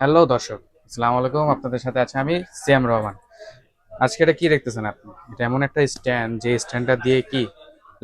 Hello দর্শক, আসসালামু আলাইকুম, আপনাদের সাথে আছে আমি সিয়াম রহমান। আজকে এটা কি দেখতেছেন আপনি? এটা এমন একটা স্ট্যান্ড, যে স্ট্যান্ডটা দিয়ে কি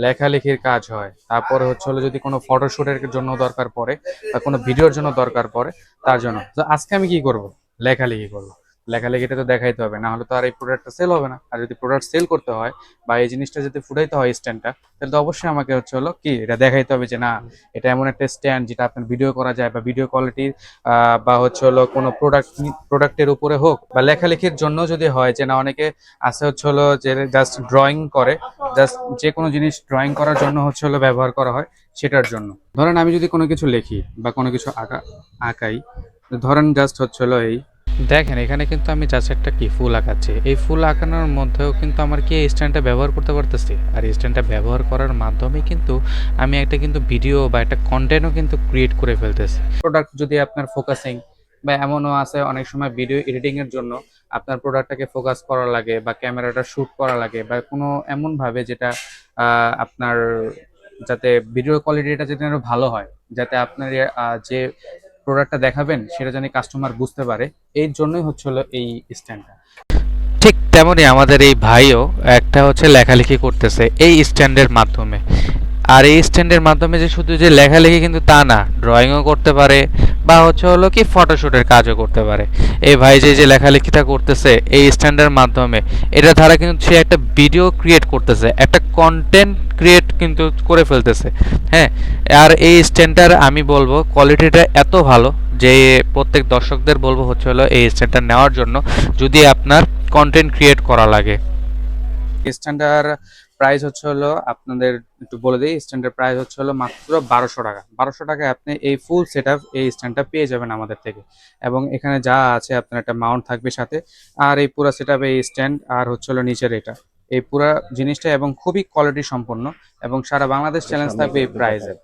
লেখালেখির কাজ হয়। তারপরে হচ্ছে হলো যদি কোনো ফটোশ্যুটের জন্য দরকার পড়ে বা কোনো ভিডিওর জন্য দরকার পড়ে, তার জন্য। তো আজকে আমি কি করব? লেখালেখি করব। লেখালেখিটা তো দেখাইতে হবে না হলে তো আর এই প্রোডাক্টটা সেল হবে না। আর যদি প্রোডাক্ট সেল করতে হয় বা এই জিনিসটা যদি ফুটাইতে হয় স্ট্যান্ডটা তাহলে তো অবশ্যই আমাকে হচ্ছে হলো কি এটা দেখাইতে হবে যে না এটা এমন একটা স্ট্যান্ড যেটা আপনার ভিডিও করা যায় বা ভিডিও কোয়ালিটির আহ, বা হচ্ছে হলো কোনো প্রোডাক্ট প্রোডাক্টের উপরে হোক বা লেখালেখির জন্য যদি হয় যে না অনেকে আছে হচ্ছে হলো যে জাস্ট ড্রয়িং করে জাস্ট যে কোনো জিনিস ড্রয়িং করার জন্য হচ্ছে হলো ব্যবহার করা হয় সেটার জন্য। ধরেন আমি যদি কোনো কিছু লিখি বা কোনো কিছু আঁকা আঁকাই ধরেন জাস্ট হচ্ছে হলো এই দেখেন, এখানে কিন্তু আমি জাস্ট একটা কি, ফুল আঁকাচ্ছি। এই ফুল আঁকানোর মধ্যেও কিন্তু আমার কি এই স্ট্যান্ডটা ব্যবহার করতে পারতেছি? আর এই স্ট্যান্ডটা ব্যবহার করার মাধ্যমে কিন্তু আমি একটা কিন্তু ভিডিও বা একটা কন্টেন্টও কিন্তু ক্রিয়েট করে ফেলতেছি। প্রোডাক্ট যদি আপনার ফোকাসিং বা এমনও আছে অনেক সময় ভিডিও এডিটিংয়ের জন্য আপনার প্রোডাক্টটাকে ফোকাস করা লাগে বা ক্যামেরাটা শ্যুট করা লাগে বা কোনো এমনভাবে যেটা আপনার যাতে ভিডিও কোয়ালিটিটা যাতে আরও ভালো হয়, যাতে আপনার যে প্রোডাক্টটা দেখাবেন, সেটা যেন কাস্টমার বুঝতে পারে। এর জন্যই হচ্ছে এই স্ট্যান্ডটা ঠিক তেমনই আমাদের এই ভাইও একটা হচ্ছে লেখালেখি করতেছে এই স্ট্যান্ডের মাধ্যমে। আর এই স্ট্যান্ডের মাধ্যমে যে শুধু যে লেখালেখি কিন্তু তা না ড্রয়িংও করতে পারে বা হচ্ছে হলো কি ফটোশুটের কাজও করতে পারে। এই ভাই যে যে লেখালেখিটা করতেছে এই স্ট্যান্ডের মাধ্যমে, এটা দ্বারা কিন্তু সে একটা ভিডিও ক্রিয়েট করতেছে, একটা কন্টেন্ট ক্রিয়েট কিন্তু করে ফেলতেছে। হ্যাঁ আর এই স্ট্যান্ডটার আমি বলব কোয়ালিটিটা এত ভালো যে প্রত্যেক দর্শকদের বলব হচ্ছে হলো এই স্ট্যান্ডটা নেওয়ার জন্য যদি আপনার কন্টেন্ট ক্রিয়েট করা লাগে। স্ট্যান্ডার প্রাইস হচ্ছে হলো আপনাদের একটু বলে দিই স্ট্যান্ডার প্রাইস হচ্ছে হলো মাত্র বারোশো টাকা। বারোশো টাকায় আপনি এই ফুল সেট এই স্ট্যান্ডটা পেয়ে যাবেন আমাদের থেকে। এবং এখানে যা আছে আপনার একটা মাউন্ট থাকবে সাথে আর এই পুরো সেট এই স্ট্যান্ড আর হচ্ছে হলো নিচের এটা। এই পুরো জিনিসটা এবং খুবই কোয়ালিটি সম্পন্ন এবং সারা বাংলাদেশ চ্যালেঞ্জ থাকবে এই প্রাইজে